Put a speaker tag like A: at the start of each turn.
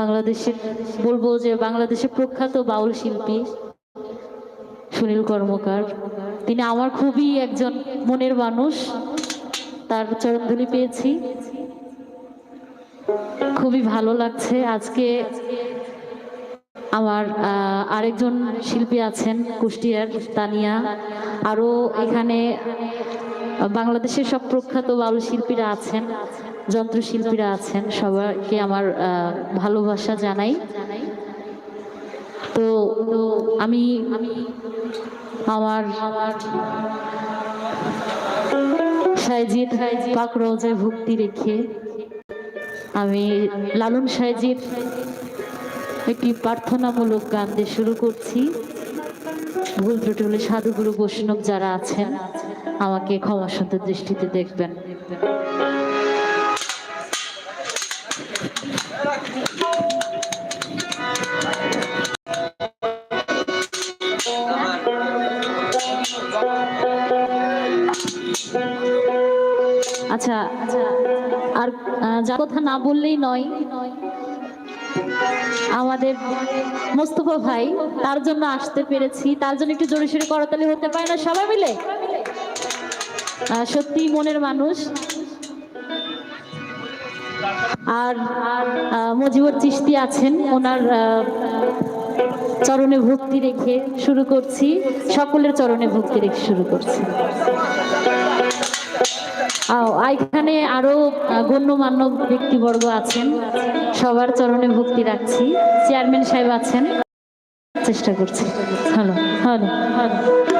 A: বাংলাদেশের বলব যে বাংলাদেশের প্রখ্যাত বাউল শিল্পী সুনীল কর্মকার। তিনি আমার খুবই একজন মনের মানুষ। তার চরণধুলি পেয়েছি। খুবই ভালো লাগছে। আজকে আমার আরেকজন শিল্পী আছেন, কুষ্টিয়ার তানিয়া। আরও এখানে বাংলাদেশের সব প্রখ্যাত বাউল শিল্পীরা আছেন। যন্ত্রশিল্পীরা আছেন, সবাইকে আমার ভালোবাসা জানাই। তো আমি আমি আমার সাইজিৎ পাক ভক্তি রেখে আমি লালন সাইজিৎ একটি প্রার্থনামূলক গান দিয়ে শুরু করছি। ভুল ত্রুটি হলে সাধুগুরু বৈষ্ণব যারা আছেন, আমাকে ক্ষমা দৃষ্টিতে দেখবেন। আচ্ছা আচ্ছা আর যা কথা না বললেই নয়, আমাদের মোস্তফা ভাই তার জন্য আসতে পেরেছি। তার জন্য একটু জোরে সোরে করতালি হতে পারে না সবাই মিলে? সত্যি মনের মানুষ। আর মজিবর চিস্তি আছেন, ওনার চরণে ভক্তি রেখে শুরু করছি। সকলের চরণে ভক্তি রেখে শুরু করছি। এখানে আরও গণ্যমান্য ব্যক্তিবর্গ আছেন। সবার চরণে ভক্তি রাখছি। চেয়ারম্যান সাহেব আছেন। চেষ্টা করছি। Hello hello hello